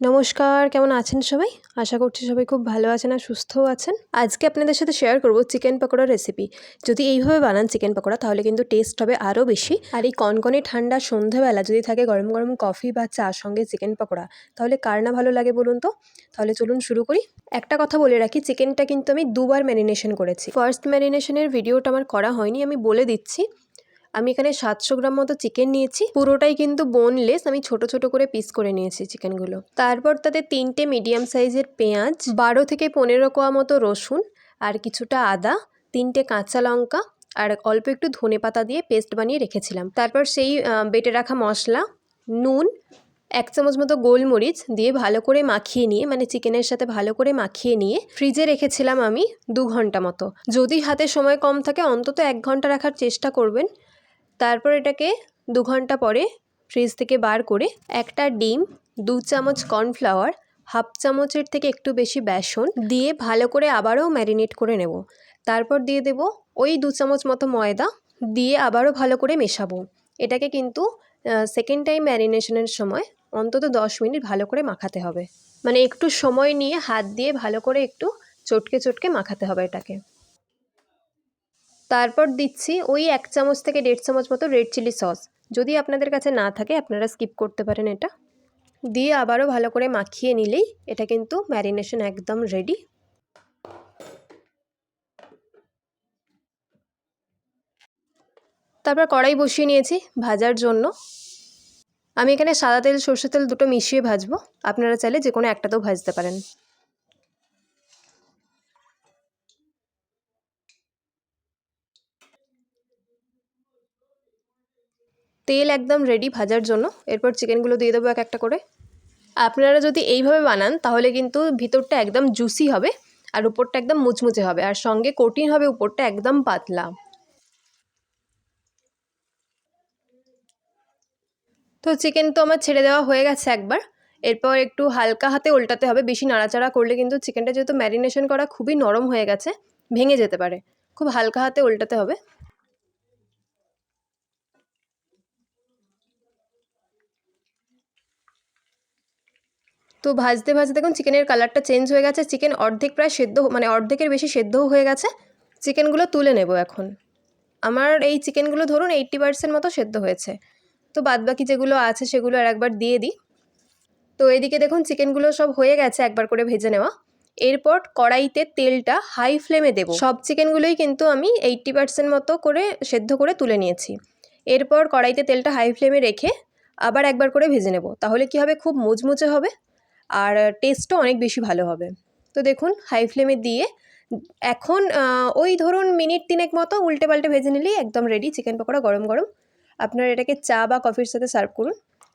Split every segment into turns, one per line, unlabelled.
নমস্কার, কেমন আছেন সবাই? আশা করছি সবাই খুব ভালো আছেন আর সুস্থও আছেন। আজকে আপনাদের সাথে শেয়ার করব চিকেন পকোড়ার রেসিপি যদি এইভাবে বানান চিকেন পকোড়া, তাহলে কিন্তু টেস্ট হবে আরও বেশি। আর এই কনকনে ঠান্ডা সন্ধ্যাবেলা যদি থাকে গরম গরম কফি বা চা সঙ্গে চিকেন পকোড়া, তাহলে কার না ভালো লাগে বলুন তো? তাহলে চলুন শুরু করি। একটা কথা বলে রাখি চিকেনটা কিন্তু আমি দুবার ম্যারিনেশন করেছি। ফার্স্ট ম্যারিনেশনের ভিডিওটা আমার করা হয়নি, আমি বলে দিচ্ছি। আমি এখানে সাতশো গ্রাম মতো চিকেন নিয়েছি। পুরোটাই কিন্তু বোনলেস আমি ছোট ছোট করে পিস করে নিয়েছি চিকেনগুলো তারপর তাতে তিনটে মিডিয়াম সাইজের পেঁয়াজ, বারো থেকে পনেরো কোয়া মতো রসুন আর কিছুটা আদা, তিনটে কাঁচা লঙ্কা আর অল্প একটু ধনে পাতা দিয়ে পেস্ট বানিয়ে রেখেছিলাম। তারপর সেই বেটে রাখা মশলা, নুন, এক চামচ মতো গোলমরিচ দিয়ে ভালো করে মাখিয়ে নিয়ে মানে চিকেনের সাথে ভালো করে মাখিয়ে নিয়ে ফ্রিজে রেখেছিলাম আমি দু ঘণ্টা মতো। যদি হাতে সময় কম থাকে, অন্তত এক ঘণ্টা রাখার চেষ্টা করবেন। তারপর এটাকে দু ঘণ্টা পরে ফ্রিজ থেকে বার করে একটা ডিম, দু চামচ কর্নফ্লাওয়ার হাফ চামচের থেকে একটু বেশি বেসন দিয়ে ভালো করে আবারও ম্যারিনেট করে নেব। তারপর দিয়ে দেব ওই দু চামচ মতো ময়দা দিয়ে আবারও ভালো করে মেশাবো। এটাকে কিন্তু সেকেন্ড টাইম ম্যারিনেশনের সময় অন্তত দশ মিনিট ভালো করে মাখাতে হবে। মানে একটু সময় নিয়ে হাত দিয়ে ভালো করে একটু চটকে চটকে মাখাতে হবে এটাকে। তারপর দিচ্ছি ওই এক চামচ থেকে দেড় চামচ মতো রেড চিলি সস যদি আপনাদের কাছে না থাকে, আপনারা স্কিপ করতে পারেন এটা। দিয়ে আবারও ভালো করে মাখিয়ে নিলেই এটা কিন্তু ম্যারিনেশন একদম রেডি তারপর কড়াই বসিয়ে নিয়েছি ভাজার জন্য। আমি এখানে সাদা তেল সর্ষে তেল দুটো মিশিয়ে ভাজবো। আপনারা চাইলে যে কোনো একটাতেও ভাজতে পারেন। তেল একদম রেডি ভাজার জন্য। এরপর চিকেনগুলো দিয়ে দেবো এক একটা করে। আপনারা যদি এইভাবে বানান, তাহলে কিন্তু ভিতরটা একদম জুসি হবে আর উপরটা একদম মুচমুচে হবে। আর সঙ্গে কঠিন হবে, উপরটা একদম পাতলা। তো চিকেন তো আমার ছেড়ে দেওয়া হয়ে গেছে একবার। এরপর একটু হালকা হাতে উল্টাতে হবে। বেশি নাড়াচাড়া করলে কিন্তু চিকেনটা যেহেতু ম্যারিনেশন করা খুবই নরম হয়ে গেছে, ভেঙে যেতে পারে। খুব হালকা হাতে উল্টাতে হবে। তো ভাজতে ভাজতে দেখুন চিকেনের কালারটা চেঞ্জ হয়ে গেছে। চিকেন অর্ধেক প্রায় সেদ্ধ মানে অর্ধেকের বেশি সেদ্ধও হয়ে গেছে। চিকেনগুলো তুলে নেব এখন। আমার এই চিকেনগুলো ধরুন এইট্টি পার্সেন্ট মতো সেদ্ধ হয়েছে। তো বাদবাকি যেগুলো আছে সেগুলো আর একবার দিয়ে দিই। তো এদিকে দেখুন চিকেনগুলো সব হয়ে গেছে একবার করে ভেজে নেওয়া। এরপর কড়াইতে তেলটা হাই ফ্লেমে দেবো। সব চিকেনগুলোই কিন্তু আমি এইট্টি পার্সেন্ট মতো করে সেদ্ধ করে তুলে নিয়েছি। এরপর কড়াইতে তেলটা হাই ফ্লেমে রেখে আবার একবার করে ভেজে নেব। তাহলে কি হবে? খুব মুচমুচে হবে। আর টেস্টও অনেক বেশি ভালো হবে। তো দেখুন হাই ফ্লেমে দিয়ে এখন ওই ধরুন মিনিট তিনেক মতো উল্টে পাল্টে ভেজে নিলেই একদম রেডি চিকেন পকোড়া গরম গরম। আপনারা এটাকে চা বা কফির সাথে সার্ভ করুন।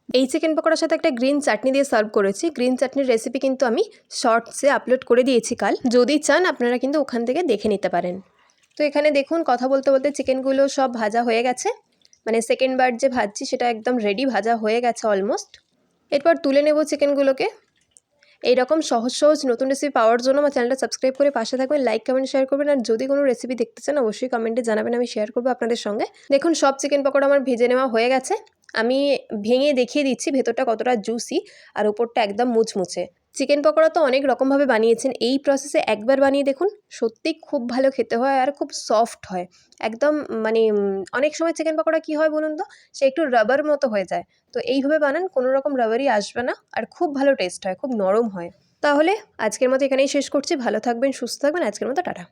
এই চিকেন পকোড়ার সাথে একটা গ্রিন চাটনি দিয়ে সার্ভ করেছি। গ্রিন চাটনির রেসিপি কিন্তু আমি শর্টসে আপলোড করে দিয়েছি কাল। যদি চান, আপনারা কিন্তু ওখান থেকে দেখে নিতে পারেন। তো এখানে দেখুন, কথা বলতে বলতে চিকেনগুলো সব ভাজা হয়ে গেছে। মানে সেকেন্ড বার যে ভাজছি, সেটা একদম রেডি ভাজা হয়ে গেছে অলমোস্ট এরপর তুলে নেব চিকেনগুলোকে এইরকম সহজ সহজ, নতুন রেসিপি পাওয়ার জন্য আমার চ্যানেলটা সাবস্ক্রাইব করে পাশে থাকবেন লাইক কমেন্ট শেয়ার করবেন, আর যদি কোনো রেসিপি দেখতে চান, অবশ্যই কমেন্টে জানাবেন, আমি শেয়ার করব আপনাদের সঙ্গে। দেখুন, সব চিকেন পকোড়া আমার ভেজে নেওয়া হয়ে গেছে। আমি ভেঙে দেখিয়ে দিচ্ছি ভেতরটা কতটা জুসি আর ওপরটা একদম মুচমুচে। চিকেন পকোড়া তো অনেক রকমভাবে বানিয়েছেন। এই প্রসেসে একবার বানিয়ে দেখুন, সত্যি খুব ভালো খেতে হয় আর খুব সফট হয়। একদম মানে অনেক সময় চিকেন পকোড়া কী হয় বলুন তো, সে একটু রাবার মতো হয়ে যায়। তো এইভাবে বানান, কোনো রকম রাবারই আসবে না আর খুব ভালো টেস্ট হয়, খুব নরম হয়। তাহলে আজকের মতো এখানেই শেষ করছি। ভালো থাকবেন, সুস্থ থাকবেন। আজকের মতো টাটা।